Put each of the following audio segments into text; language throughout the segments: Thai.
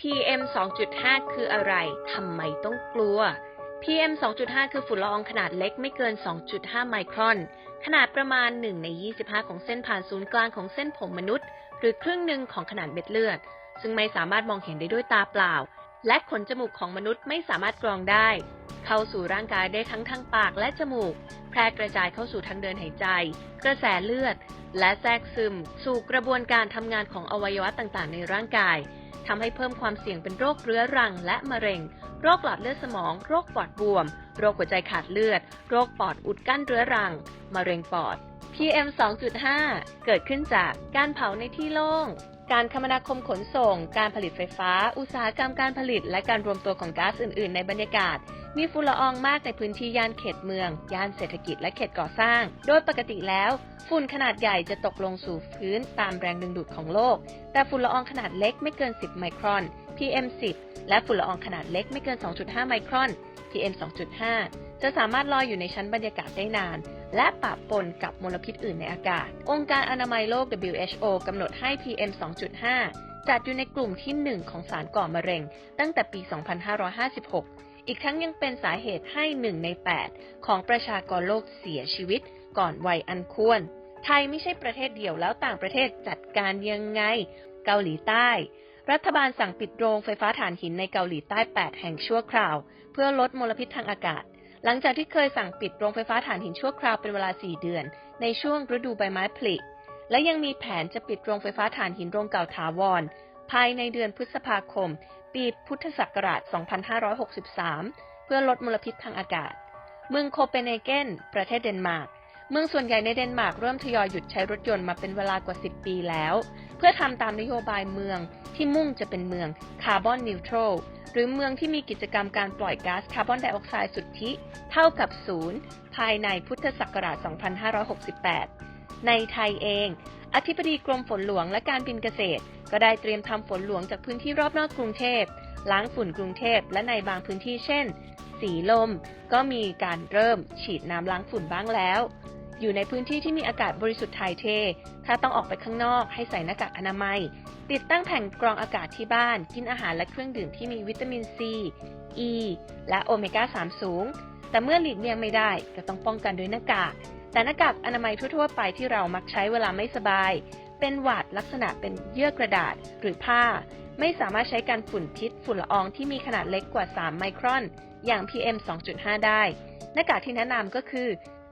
PM 2.5 คืออะไร ทำไมต้องกลัว PM 2.5 คือฝุ่นละอองขนาดเล็กไม่เกิน 2.5 ไมครอน ขนาดประมาณ 1 ใน 25 ของเส้นผ่านศูนย์กลางของเส้นผมมนุษย์ หรือครึ่งหนึ่งของขนาดเม็ดเลือด ซึ่งไม่สามารถมองเห็นได้ด้วยตาเปล่า และขนจมูกของมนุษย์ไม่สามารถกรองได้ เข้าสู่ร่างกายได้ทั้งทางปากและจมูก พร่กระจายเข้าสู่ทางเดินหายใจ กระแสเลือด และแทรกซึม สู่กระบวนการทำงานของอวัยวะต่างๆ ในร่างกายทำให้เพิ่มความเสี่ยงเป็นโรคเรื้อรังและมะเร็ง โรคหลอดเลือดสมอง โรคปอดบวม โรคหัวใจขาดเลือด โรคปอดอุดกั้นเรื้อรัง มะเร็งปอด PM 2.5 เกิดขึ้นจากการเผาในที่โล่ง การคมนาคมขนส่ง การผลิตไฟฟ้า อุตสาหกรรมการผลิต และการรวมตัวของก๊าซอื่น ๆ ในบรรยากาศ มีฝุ่นละอองมากในพื้นที่ย่านเขตเมือง ย่านเศรษฐกิจและเขตก่อสร้าง โดยปกติแล้ว ฝุ่นขนาดใหญ่จะตกลงสู่พื้นตามแรงดึงดูดของโลก แต่ฝุ่นละอองขนาดเล็กไม่เกิน 10 ไมครอน PM 10และฝุ่นละอองขนาดเล็กไม่เกิน 2.5 ไมครอน PM 2.5 จะสามารถลอยอยู่ในชั้นบรรยากาศได้นาน และปะปนกับมลพิษอื่นในอากาศ องค์การอนามัยโลก WHO กำหนดให้ PM 2.5 จัดอยู่ในกลุ่มที่ 1 ของสารก่อมะเร็ง ตั้งแต่ปี 2556 อีกทั้งยังเป็นสาเหตุให้1ใน 8 ของประชากรโลกเสียชีวิตก่อนวัยอันควร ไทยไม่ใช่ประเทศเดียวแล้วต่างประเทศจัดการยังไง เกาหลีใต้ รัฐบาลสั่งปิดโรงไฟฟ้าถ่านหินในเกาหลีใต้ 8 แห่งชั่วคราว เพื่อลดมลพิษทางอากาศ หลังจากที่เคยสั่งปิดโรงไฟฟ้าถ่านหินชั่วคราวเป็นเวลา 4 เดือน ในช่วงฤดูใบไม้ผลิและยังมีแผนจะปิดโรงไฟฟ้าถ่านหินโรงเก่าถาวร ภายในเดือนพฤษภาคม ปีพุทธศักราช 2563 เพื่อลดมลพิษทางอากาศ เมืองโคเปนเฮเกน ประเทศเดนมาร์ก เมืองส่วนใหญ่ในเดนมาร์กเริ่มทยอยหยุดใช้รถยนต์มาเป็นเวลากว่า 10 ปีแล้ว เพื่อทำตามนโยบายเมืองที่มุ่งจะเป็นเมืองคาร์บอนนิวทรัลหรือเมืองที่มีกิจกรรมการปล่อยก๊าซคาร์บอนไดออกไซด์สุทธิ เท่ากับศูนย์ภายในพุทธศักราช 2568 ในไทยเอง อธิบดีกรมฝนหลวงและการบินเกษตร ก็ได้เตรียมทำฝนหลวงจากพื้นที่รอบนอกกรุงเทพล้างฝุ่นกรุงเทพและในบางพื้นที่เช่น สีลม ก็มีการเริ่มฉีดน้ำล้างฝุ่นบ้างแล้ว อยู่ในพื้นที่ที่มีอากาศบริสุทธิ์ถ่ายเท ถ้าต้องออกไปข้างนอกให้ใส่หน้ากากอนามัย ติดตั้งแผ่นกรองอากาศที่บ้าน กินอาหารและเครื่องดื่มที่มีวิตามินซี E และโอเมก้า 3 สูง แต่เมื่อหลีกเลี่ยงไม่ได้ก็ต้องป้องกันด้วยหน้ากาก แต่หน้ากากอนามัยทั่วๆไปที่เรามักใช้เวลาไม่สบาย เป็นหวัดลักษณะเป็นเยื่อกระดาษหรือผ้า ไม่สามารถใช้การฝุ่นพิษฝุ่นละอองที่มีขนาดเล็กกว่า 3 ไมครอน อย่าง PM 2.5 ได้ หน้ากากที่แนะนำก็คือ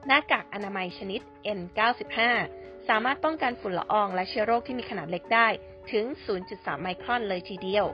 หน้ากากอนามัยชนิด N95 สามารถป้องกันฝุ่นละอองและเชื้อโรคที่มีขนาดเล็กได้ถึง 0.3 ไมครอนเลยทีเดียว